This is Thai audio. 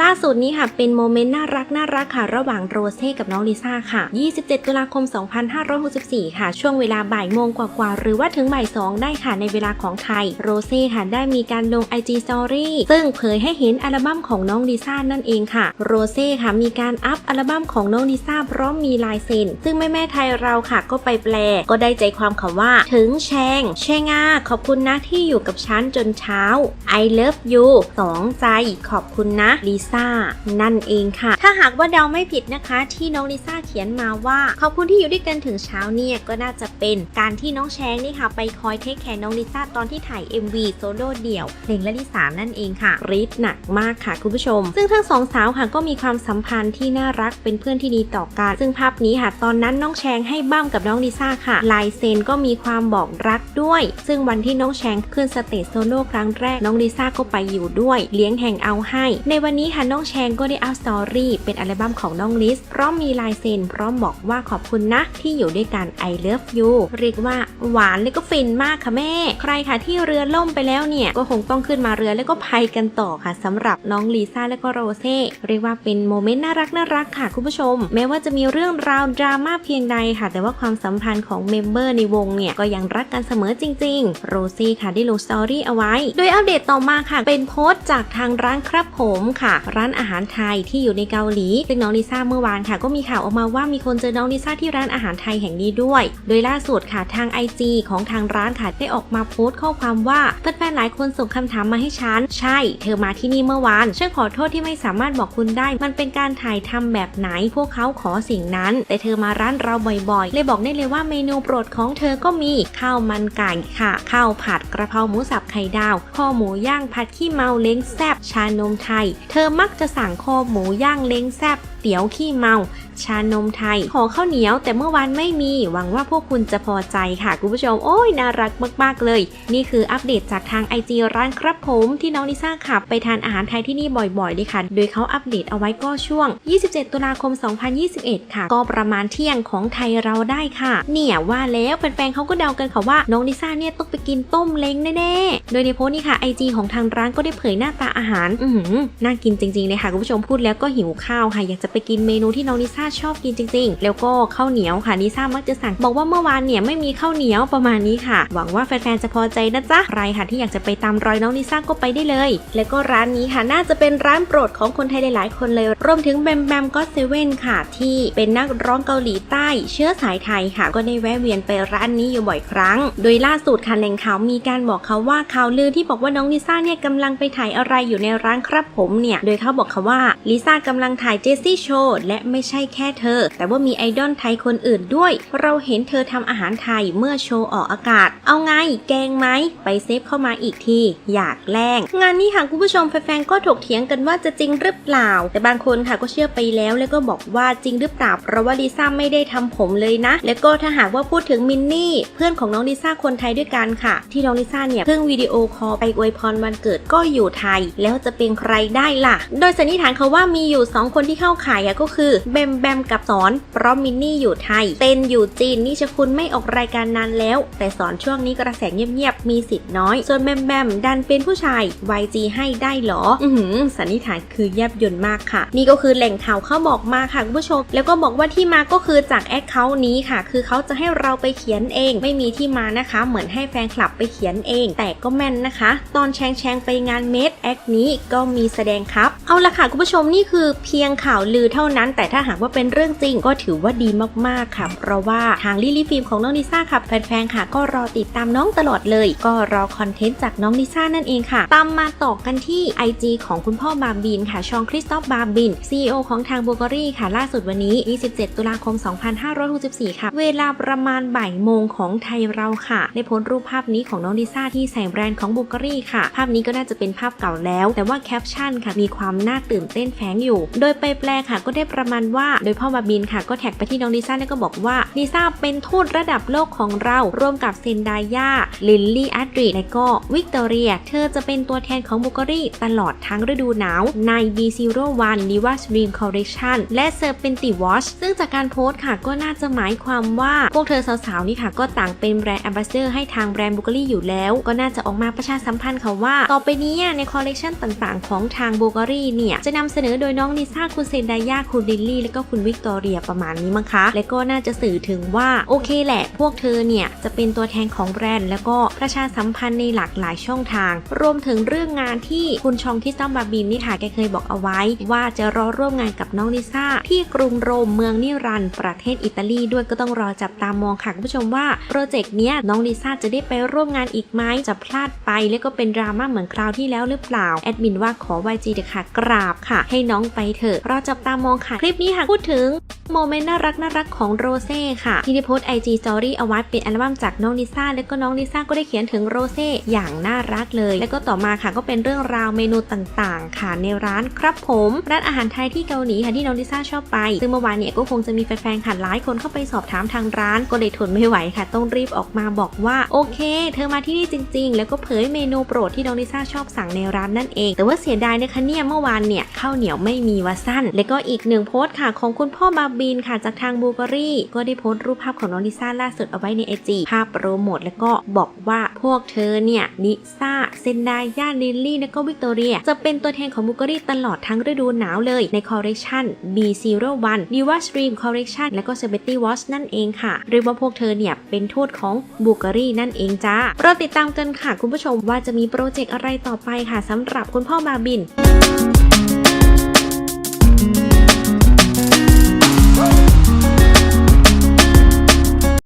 ล่าสุดนี้ค่ะ เป็นโมเมนต์น่ารักน่ารักค่ะ ระหว่างโรเซ่กับน้องลิซ่าค่ะ 27 ตุลาคม 2564 ค่ะ ช่วงเวลาบ่ายโมงกว่าๆ หรือว่าถึงบ่ายสองได้ค่ะในเวลาของไทย โรเซ่ค่ะได้มีการลง IG Story ซึ่งเผยให้เห็นอัลบั้มของน้องลิซ่านั่นเองค่ะ โรเซ่ค่ะมีการอัพอัลบั้มของน้องลิซ่าพร้อมมีลายเซ็น ซึ่งแม่แม่ไทยเราค่ะ ก็ไปแปล ก็ได้ใจความคำว่า ถึงแชงแชงาขอบคุณนะที่อยู่กับฉันจนเช้า I love you สองใจขอบคุณนะลิซ่านั่นเองค่ะ ถ้าหากว่าเดาไม่ผิดนะคะ ที่น้องลิซ่าเขียนมาว่าขอบคุณที่อยู่ด้วยกันถึงเช้าเนี่ยก็น่าจะเป็นการที่น้องแชงนี่ค่ะ ไปคอยเทคแคร์น้องลิซ่าตอนที่ถ่าย MV โซโล่เดี่ยวเพลงละลิสานั่นเองค่ะรีดหนักมากค่ะคุณผู้ชม ซึ่งทั้งสองสาวค่ะก็มีความสัมพันธ์ที่น่ารักเป็นเพื่อนที่ดีต่อกันซึ่งภาพนี้ค่ะ ตอนนั้นน้องแชงให้บ้ามกับน้องลิซ่าค่ะลายเซ็นก็มีความบอกรักด้วย ซึ่งวันที่น้องแชงขึ้นสเตจโซโล่ครั้งแรกน้องลิซ่าก็ไปอยู่ด้วย เลี้ยงแห่งเอาให้ ในวันนี้ค่ะน้องแชงก็ได้อัพสตอรี่เป็นอัลบั้มของน้องลิสพร้อมมีลายเซ็นพร้อมบอกว่าขอบคุณนะที่อยู่ด้วยกัน I love you เรียกว่าหวานและก็ฟินมากค่ะแม่ ใครค่ะที่เรือล่มไปแล้วเนี่ย ก็คงต้องขึ้นมาเรือแล้วก็พายกันต่อค่ะสำหรับน้องลิซ่าและก็โรเซ่เรียกว่าเป็นโมเมนต์น่ารักน่ารักค่ะคุณผู้ชม แม้ว่าจะมีเรื่องราวดราม่าเพียงใดค่ะ แต่ว่าความสัมพันธ์ของเมมเบอร์ในวงเนี่ยก็ยังรักกันเสมอจริง ๆ โรซี่ค่ะได้ลงสตอรี่เอาไว้ โดยอัปเดตต่อมาค่ะ เป็นโพสต์จากทางร้านครับผมค่ะร้านอาหารไทยที่อยู่ในเกาหลีซึ่งน้องลิซ่าเมื่อวานค่ะ ก็มีข่าวออกมาว่ามีคนเจอน้องลิซ่าที่ร้านอาหารไทยแห่งนี้ด้วย โดยล่าสุดค่ะทาง IG ของทางร้านค่ะได้ออกมาโพสต์ข้อความว่าแฟนๆหลายคนส่งคำถามมาให้ฉันใช่ เธอมาที่นี่เมื่อวานฉันขอโทษที่ไม่สามารถบอกคุณได้ มันเป็นการถ่ายทำแบบไหนพวกเขาขอสิ่งนั้น แต่เธอมาร้านเราบ่อยๆ เลยบอกได้เลยว่าเมนูโปรดของเธอก็มีข้าวมันไก่ค่ะข้าวผัดกระเพราหมูสับไข่ดาวข้อหมูย่างผัดขี้เมาเล้งแซบชานมไทย เธอมักจะสั่งคอหมูย่างเล้งแซบ เตี๋ยวขี้เมา ชานมไทยขอข้าวเหนียว แต่เมื่อวานไม่มี หวังว่าพวกคุณจะพอใจค่ะคุณผู้ชม โอ้ยน่ารักมากๆเลย นี่คืออัปเดตจากทาง IG ร้านครับผมที่น้องลิซ่าขับไปทานอาหารไทยที่นี่บ่อยๆเลยค่ะ โดยเขาอัปเดตเอาไว้ก็ช่วง 27 ตุลาคม 2021 ค่ะ ก็ประมาณเที่ยงของไทยเราได้ค่ะ เนี่ยว่าแล้วแฟนๆเขาก็เดากันค่ะว่าน้องลิซ่าเนี่ยต้องไปกินต้มเล้งแน่ๆ โดยในโพสต์นี้ค่ะ IG ของทางร้านก็ได้เผยหน้าตาอาหาร อือหือน่ากินจริงๆเลยค่ะคุณผู้ชมพูดแล้วก็หิวข้าวค่ะอยากจะไปกินเมนูที่น้องลิซ่าชอบกินจริงๆ แล้วก็ข้าวเหนียวค่ะลิซ่ามักจะสั่งบอกว่าเมื่อวานเนี่ยไม่มีข้าวเหนียวประมาณนี้ค่ะ หวังว่าแฟนๆจะพอใจนะจ๊ะใครค่ะที่อยากจะไปตามรอยน้องลิซ่าก็ไปได้เลย แล้วก็ร้านนี้ค่ะน่าจะเป็นร้านโปรดของคนไทยหลายๆ คนเลยรวมถึงแบมแบมก็เซเว่นค่ะ ที่เป็นนักร้องเกาหลีใต้ เชื้อสายไทยค่ะ ก็ได้แวะเวียนไปร้านนี้อยู่บ่อยครั้ง โดยล่าสุดค่ะแหล่งข่าวมีการบอกเขาว่าข่าวลือที่บอกว่าน้องลิซ่าเนี่ยกำลังไปถ่ายอะไรอยู่ในร้านครับผมเนี่ย โดยเขาบอกเขาว่าลิซ่ากำลังถ่ายเจสซี่โชว์และไม่ใช่แค่เธอ แต่ว่ามีไอดอลไทยคนอื่นด้วย เราเห็นเธอทำอาหารไทยเมื่อโชว์ออกอากาศ เอาไงแกงไหมไปเซฟเข้ามาอีกที อยากแล้ง งานนี้ค่ะคุณผู้ชมแฟนๆก็ถกเถียงกันว่าจะจริงหรือเปล่า แต่บางคนค่ะก็เชื่อไปแล้วแล้วก็บอกว่าจริงหรือเปล่าเพราะว่าลิซ่าไม่ได้ทำผมเลยนะ แล้วก็ถ้าหากว่าพูดถึงมินนี่เพื่อนของน้องลิซ่าคนไทยด้วยกันค่ะ ที่น้องลิซ่าเนี่ยเพิ่งวิดีโอคอลไปอวยพรวันเกิดก็อยู่ไทย แล้วจะเป็นใครได้ล่ะ โดยสันนิษฐานเขาว่ามีอยู่ 2 คนที่เข้าข่ายอะก็คือแบมแบมกับสอน เพราะมินนี่อยู่ไทย เต้นอยู่จีนนี่ชคุณไม่ออกรายการนานแล้ว แต่สอนช่วงนี้กระแสเงียบๆ มีสิทธิ์น้อย ส่วนแบมแบมดันเป็นผู้ชาย YG ให้ได้หรอ อืสันนิษฐานคือแยบยนต์มากค่ะ นี่ก็คือแหล่งข่าวเขาบอกมาค่ะคุณผู้ชม แล้วก็บอกว่าที่มาก็คือจากแอคเคาท์นี้ค่ะ คือเขาจะให้เราไปเขียนเอง ไม่มีที่มานะคะ เหมือนให้แฟนคลับไปเขียนเอง แต่ก็แม่นนะคะ ตอนแชงแชงไปงานเมดแอคนี้ก็มีแสดงครับ เอาละค่ะคุณผู้ชมนี่คือเพียงข่าวลือเท่านั้น แต่ถ้าหากว่าเป็นเรื่องจริงก็ถือว่าดีมากๆค่ะ เพราะว่าทางลิลี่ฟิล์มของน้องลิซ่าค่ะแฟนๆค่ะ ก็รอติดตามน้องตลอดเลย ก็รอคอนเทนต์จากน้องลิซ่านั่นเองค่ะ ตามมาต่อกันที่ IG ของคุณพ่อบาบินค่ะ ชองคริสตอฟบาบิน CEO ของทางบูการีค่ะ ล่าสุดวันนี้ 27 ตุลาคม 2564 ค่ะ เวลาประมาณบ่ายโมงของไทยเราค่ะ ได้โพสต์รูปภาพนี้ของน้องลิซ่าที่ใส่แบรนด์ของบูการีค่ะ ภาพนี้ก็น่าจะเป็นภาพเก่าแล้ว แต่ว่าแคปชั่นค่ะมีความน่าตื่นเต้นแฝงอยู่ โดยไปแปลค่ะค่ะ ก็ได้ประมาณว่า โดยพ่อบาบินค่ะ ก็แท็กไปที่น้องลิซ่าแล้วก็บอกว่าลิซ่าเป็นทูตระดับโลกของเรา ร่วมกับเซนดายาลิลลี่อัดริและก็วิกตอเรีย เธอจะเป็นตัวแทนของบุกรี่ตลอดทั้งฤดูหนาว ใน B01 Diva Dream Collection และ Serpenti Watch ซึ่งจากการโพสต์ค่ะ ก็น่าจะหมายความว่าพวกเธอสาวๆนี่ค่ะ ก็ต่างเป็นแบรนด์ a m b a s s a d o r ให้ทางแบรนด์บุกรี่อยู่แล้ว ก็น่าจะออกมาประชาสัมพันธ์ค่ะว่า ต่อไปนี้ในคอลเลกชันต่างๆ ของทางบุกรี่เนี่ยจะนำเสนอโดยน้องลิซ่าคุณเซนดายาคุณลิลลี่ และก็คุณวิกตอเรียประมาณนี้มั้งคะ และก็น่าจะสื่อถึงว่าโอเคแหละ พวกเธอเนี่ยจะเป็นตัวแทนของแบรนด์ แล้วก็ประชาสัมพันธ์ในหลากหลายช่องทาง รวมถึงเรื่องงานที่คุณชองที่ซัมบาบินนี่ค่ะแกเคยบอกเอาไว้ ว่าจะรอร่วมงานกับน้องลิซ่าที่กรุงโรมเมืองนิรันต์ประเทศอิตาลีด้วยก็ต้องรอจับตามองค่ะคุณผู้ชมว่าโปรเจกต์เนี้ยน้องลิซ่าจะได้ไปร่วมงานอีกไหมจะพลาดไป แล้วก็เป็นดราม่าเหมือนคราวที่แล้วหรือเปล่าแอดมินว่าขอ YG เถอะค่ะกราบค่ะ ให้น้องไปเถอะเรอจับตามองค่ะ คลิปนี้หากพูดถึงโมเมนต์น่ารักน่ารักของโรเซ่ค่ะ ที่ได้โพสต์ IG Story เอาไว้เป็นอัลบั้มจากน้องลิซ่าแล้วก็น้องลิซ่าก็ได้เขียนถึงโรเซ่อย่างน่ารักเลย แล้วก็ต่อมาค่ะก็เป็นเรื่องราวเมนูต่างๆ ค่ะในร้านครับผมร้านอาหารไทยที่เกาหลีค่ะที่น้องลิซ่าชอบไป ซึ่งเมื่อวานเนี่ยก็คงจะมีแฟนๆค่ะหลายคนเข้าไปสอบถามทางร้าน ก็เลยทนไม่ไหวค่ะ ต้องรีบออกมาบอกว่าโอเค เธอมาที่นี่จริง ๆ แล้วก็เผยเมนูโปรดที่น้องลิซ่าชอบสั่งในร้านนั่นเอง แต่ว่าเสียดายนะคะเนี่ยเมื่อวานเนี่ยข้าวเหนียวไม่มีวาสั้น และก็อีกหนึ่งโพสต์ค่ะของคุณพ่อบาบนค่ะจากทางบูเบอรี่ก็ได้โพสต์รูปภาพของน้องลิซ่าล่าสุดเอาไว้ในไอจีภาพโปรโมทแล้วก็บอกว่าพวกเธอเนี่ยลิซ่าเซนดายาลิลลี่และก็วิกตอเรีย จะเป็นตัวแทนของบูเบอรี่ตลอดทั้งฤดูหนาวเลยในคอลเลคชัน B01 Diva Stream Collection และก็ Celebrity Watch นั่นเองค่ะเรียกว่าพวกเธอเนี่ยเป็นทูตของบูเบอรี่นั่นเองจ้าเราติดตามกันค่ะคุณผู้ชมว่าจะมีโปรเจกต์อะไรต่อไปค่ะสำหรับคุณพ่อบาบิน